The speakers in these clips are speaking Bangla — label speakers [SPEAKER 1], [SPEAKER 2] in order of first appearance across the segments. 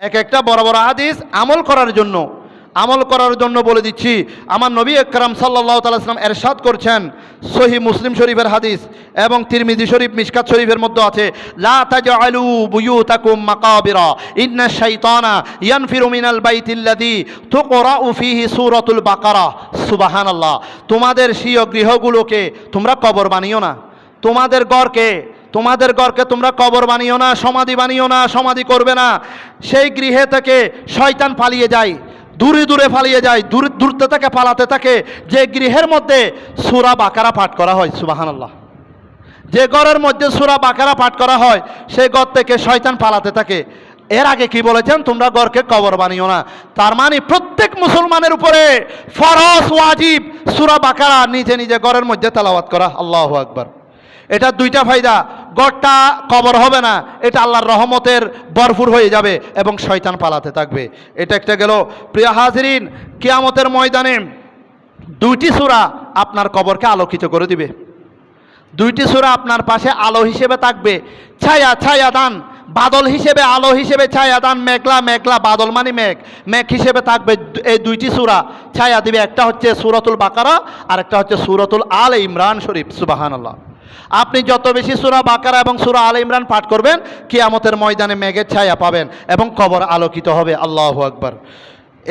[SPEAKER 1] এক একটা বড় বড় হাদিস আমল করার জন্য। আমল করার জন্য বলে দিচ্ছি, আমার নবী একরাম সাল্লাহ তালাম এরশাদ করছেন সহি মুসলিম শরীফের হাদিস এবং তিরমিজি শরীফ, মিশকাত শরীফের মধ্যে আছে, লা তোমাদের স্বীয় গৃহগুলোকে তোমরা কবর বানিও না। তোমাদের গড়কে তোমাদের ঘরকে তোমরা কবর বানিও না, সমাধি বানিও না, সমাধি করবে না। সেই গৃহে থেকে শয়তান পালিয়ে যায়, দূরে দূরে পালিয়ে যায়, দূর দূরতে থেকে পালাতে থাকে। যে গৃহের মধ্যে সুরা বাকারা পাঠ করা হয়, সুবাহানাল্লাহ। যে ঘরের মধ্যে সুরা বাকারা পাঠ করা হয় সেই ঘর থেকে শয়তান পালাতে থাকে। এর আগে কি বলেছেন? তোমরা গড়কে কবর বানিও না। তার মানে প্রত্যেক মুসলমানের উপরে ফরস ওয়াজিব সুরা বাকারা নিজে নিজে ঘরের মধ্যে তেলাওয়াত করা। আল্লাহ আকবার। এটা দুইটা ফায়দা। গড়টা কবর হবে না, এটা আল্লাহর রহমতের ভরপুর হয়ে যাবে এবং শয়তান পালাতে থাকবে। এটা একটা গেল, প্রিয় হাজরিন, কিয়ামতের ময়দানে দুইটি সূরা আপনার কবরকে আলোকিত করে দিবে। দুইটি সূরা আপনার পাশে আলো হিসেবে থাকবে। ছায়া ছায়া দান, বাদল হিসেবে, আলো হিসেবে, ছায়া দান, মেঘলা মেঘলা, বাদল মানে মেঘ। মেঘ হিসেবে থাকবে এই দুইটি সূরা। ছায়া দিবে, একটা হচ্ছে সুরতুল বাকারা আর একটা হচ্ছে সুরতুল আল ইমরান শরীফ, সুবাহানাল্লাহ। আপনি যত বেশি সুরা বাকারা এবং সুরা আল ইমরান পাঠ করবেন, কিয়ামতের ময়দানে মেঘের ছায়া পাবেন এবং কবর আলোকিত হবে। আল্লাহ আকবর।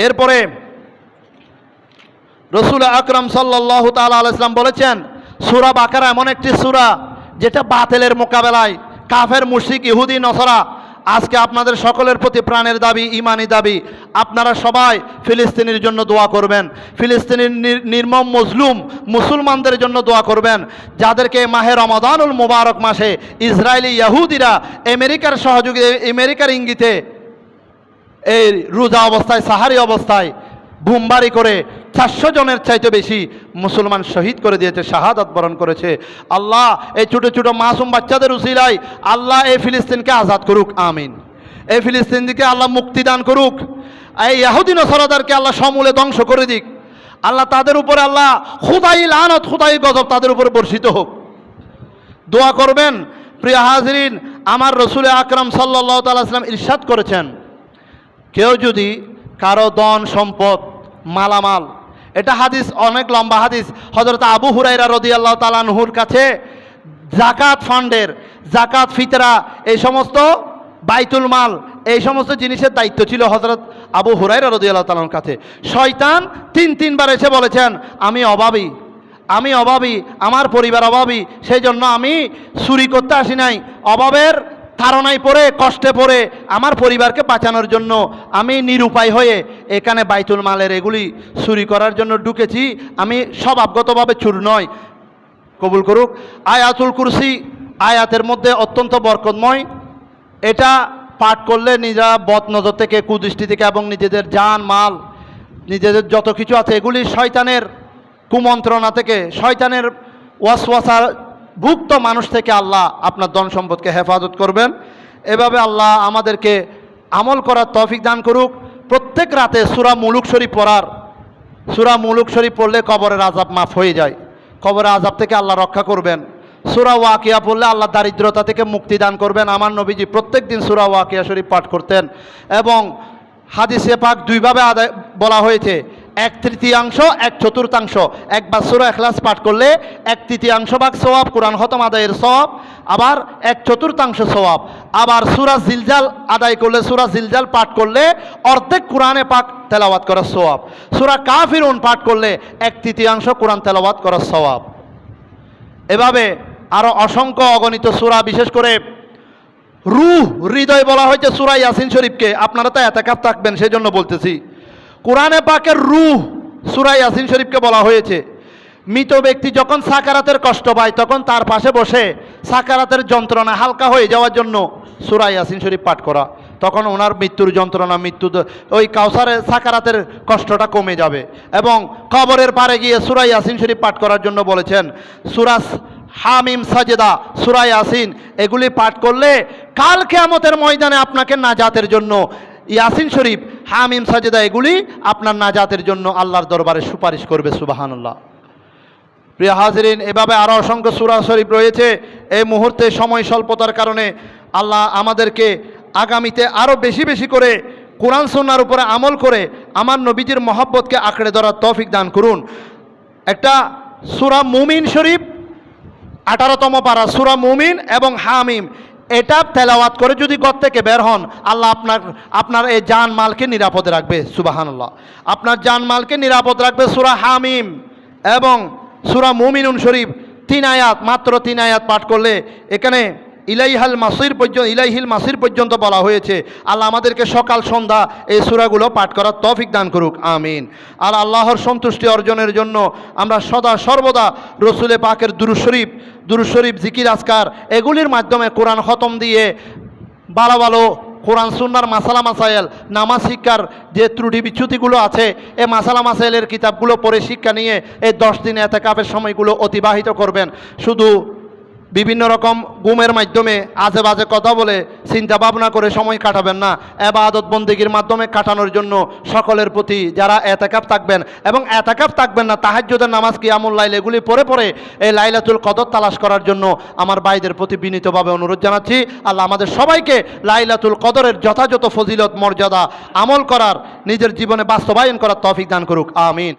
[SPEAKER 1] এরপরে রসুল আকরম সাল্লাহ তালা আলাইসলাম বলেছেন, সুরা বাকারা এমন একটি সুরা যেটা বাতেলের মোকাবেলায় কাফের মুশিক ইহুদি, নসরা আজকে আপনাদের সকলের প্রতি প্রাণের দাবি, ইমানি দাবি। আপনারা সবাই ফিলিস্তিনির জন্য দোয়া করবেন। ফিলিস্তিনির নির- নির্মম মজলুম মুসলমানদের জন্য দোয়া করবেন। যাদেরকে মাহে রমাদানুল মুবারক মাসে ইসরায়েলি ইয়াহুদিরা আমেরিকার সহযোগী, আমেরিকার ইঙ্গিতে এই রোজা অবস্থায়, সাহারি অবস্থায় বুমবারি করে চারশো জনের চাইতে বেশি মুসলমান শহীদ করে দিয়েছে, শাহাদাত বরণ করেছে। আল্লাহ এই ছোটো ছোটো মাসুম বাচ্চাদের উসিলায় আল্লাহ এই ফিলিস্তিনকে আজাদ করুক, আমিন। এই ফিলিস্তিনকে আল্লাহ মুক্তি দান করুক। এই ইয়াহুদিন সরাদারকে আল্লাহ সমূলে ধ্বংস করে দিক। আল্লাহ তাদের উপরে আল্লাহ খুদাই লানত, খুদাই গজব তাদের উপরে বর্ষিত হোক। দোয়া করবেন, প্রিয় হাজরিন, আমার রসুল আকরাম সাল্লাহ তাল্লাম ইরশাদ করেছেন, কেউ যদি কারও দন সম্পদ মালামাল। এটা হাদিস, অনেক লম্বা হাদিস। হজরত আবু হুরাইরা রদি আল্লাহ তালানহুর কাছে জাকাত ফান্ডের জাকাত ফিতরা, এই সমস্ত বাইতুল মাল, এই সমস্ত জিনিসের দায়িত্ব ছিল হজরত আবু হুরাইরা রদি আল্লাহ তালার কাছে। শয়তান তিন তিনবার এসে বলেছেন, আমি অভাবী আমি অভাবী, আমার পরিবার অভাবী সেই জন্য আমি চুরি করতে আসি নাই। অভাবের তাড়নায় পড়ে, কষ্টে পড়ে আমার পরিবারকে বাঁচানোর জন্য আমি নিরুপায় হয়ে এখানে বাইতুল মালের এগুলি চুরি করার জন্য ঢুকেছি। আমি স্বভাবগতভাবে চুর নয়। কবুল করুক। আয়াতুল কুরসি আয়াতের মধ্যে অত্যন্ত বরকতময়। এটা পাঠ করলে নিজেরা বদনজর থেকে, কুদৃষ্টি থেকে এবং নিজেদের জান, মাল, নিজেদের যত কিছু আছে, এগুলি শয়তানের কুমন্ত্রণা থেকে, শয়তানের ওয়াসওয়াসার ভুক্ত মানুষ থেকে আল্লাহ আপনার ধন সম্পদকে হেফাজত করবেন। এভাবে আল্লাহ আমাদেরকে আমল করার তৌফিক দান করুক। প্রত্যেক রাতে সুরা মুলুক শরীফ পড়ার, সুরা মুলুক শরীফ পড়লে কবরের আজাব মাফ হয়ে যায়। কবরের আজাব থেকে আল্লাহ রক্ষা করবেন। সুরা ওয়াকিয়া পড়লে আল্লাহ দারিদ্রতা থেকে মুক্তি দান করবেন। আমার নবীজি প্রত্যেক দিন সুরা ওয়াকিয়া শরীফ পাঠ করতেন এবং হাদিসে পাক দুইভাবে আদায় বলা হয়েছে। এক তৃতীয়াংশ, এক চতুর্থাংশ। একবার সুরা এখলাস পাঠ করলে এক তৃতীয়াংশ ভাগ সওয়াব, কোরআন হতম আদায়ের সওয়াব, আবার এক চতুর্থাংশ সওয়াব। আবার সুরা জিলজাল আদায় করলে, সুরা জিলজাল পাঠ করলে অর্ধেক কোরআনে পাক তেলাওয়াত করার সওয়াব। সুরা কাফিরুন পাঠ করলে এক তৃতীয়াংশ কোরআন তেলাওয়াত করার সওয়াব। এভাবে আরও অসংখ্য অগণিত সুরা, বিশেষ করে রুহ, হৃদয় বলা হয়েছে সুরা ইয়াসিন শরীফকে। আপনারা তো এতাকাপ থাকবেন সেই জন্য বলতেছি। কোরআনে পাকের রুহ সুরা ইয়াসিন শরীফকে বলা হয়েছে। মৃত ব্যক্তি যখন সাকারাতের কষ্ট পায়, তখন তার পাশে বসে সাকারাতের যন্ত্রণা হালকা হয়ে যাওয়ার জন্য সুরা ইয়াসিন শরীফ পাঠ করা। তখন ওনার মৃত্যুর যন্ত্রণা, মৃত্যু ওই কাউসারের সাকারাতের কষ্টটা কমে যাবে এবং কবরের পারে গিয়ে সুরা ইয়াসিন শরীফ পাঠ করার জন্য বলেছেন সুরাস হামিম সাজেদা, সুরা ইয়াসিন, এগুলি পাঠ করলে কাল কেয়ামতের ময়দানে আপনাকে নাজাতের জন্য ইয়াসিন শরীফ হামিম সাজেদা এগুলি আপনার নাজাতের জন্য আল্লাহর দরবারে সুপারিশ করবে, সুবাহানুল্লাহ। প্রিয় হাজরিন, এভাবে আরও অসংখ্য সুরা শরীফ রয়েছে। এই মুহূর্তে সময় স্বল্পতার কারণে আল্লাহ আমাদেরকে আগামীতে আরও বেশি বেশি করে কোরআন সন্ন্যার উপরে আমল করে আমার নবীজির মহব্বতকে আঁকড়ে ধরার তৌফিক দান করুন। একটা সুরা মুমিন শরীফ, আঠারোতম পারা সুরা মুমিন এবং হামিম এটা তেলাওয়াত করে যদি ঘর থেকে বের হন, আল্লাহ আপনার আপনার এই জান মালকে নিরাপদে রাখবে সুবাহান্লাহ আপনার জান মালকে নিরাপদ রাখবে সুরা হামিম এবং সুরা মুমিনুন শরীফ, তিন আয়াত, মাত্র তিন আয়াত পাঠ করলে এখানে ইলাইহাল মাসির পর্যন্ত, ইলাইহিল মাসির পর্যন্ত বলা হয়েছে, আল্লাহ আমাদেরকে সকাল, সন্ধ্যা এই সুরাগুলো পাঠ করার তৌফিক দান করুক, আমিন। আর আল্লাহর সন্তুষ্টি অর্জনের জন্য আমরা সদা সর্বদা রসুলে পাকের দুরু শরীফ দুরু শরীফ, জিকির, আজকার, এগুলির মাধ্যমে কোরআন খতম দিয়ে ভালো ভালো কোরআন, সুন্নার মাসালা মাসাইল নামাজ, শিক্ষার যে ত্রুটি বিচ্যুতিগুলো আছে এই মাসালা মাসাইলের কিতাবগুলো পড়ে শিক্ষা নিয়ে এই দশ দিন এতে কাপের সময়গুলো অতিবাহিত করবেন। শুধু বিভিন্ন রকম গুমের মাধ্যমে আজে বাজে কথা বলে চিন্তা ভাবনা করে সময় কাটাবেন না। এবাদত বন্দিগির মাধ্যমে কাটানোর জন্য সকলের প্রতি যারা এতেকাপ থাকবেন এবং এতেকাপ থাকবেন না তাহাজ্যদের নামাজ কি আমল লাইল, এগুলি পরে পরে এই লাইলাতুল কদর তালাশ করার জন্য আমার ভাইদের প্রতি বিনীতভাবে অনুরোধ জানাচ্ছি। আল্লাহ আমাদের সবাইকে লাইলাতুল কদরের যথাযথ ফজিলত, মর্যাদা আমল করার, নিজের জীবনে বাস্তবায়ন করার তফিক দান করুক। আমিন।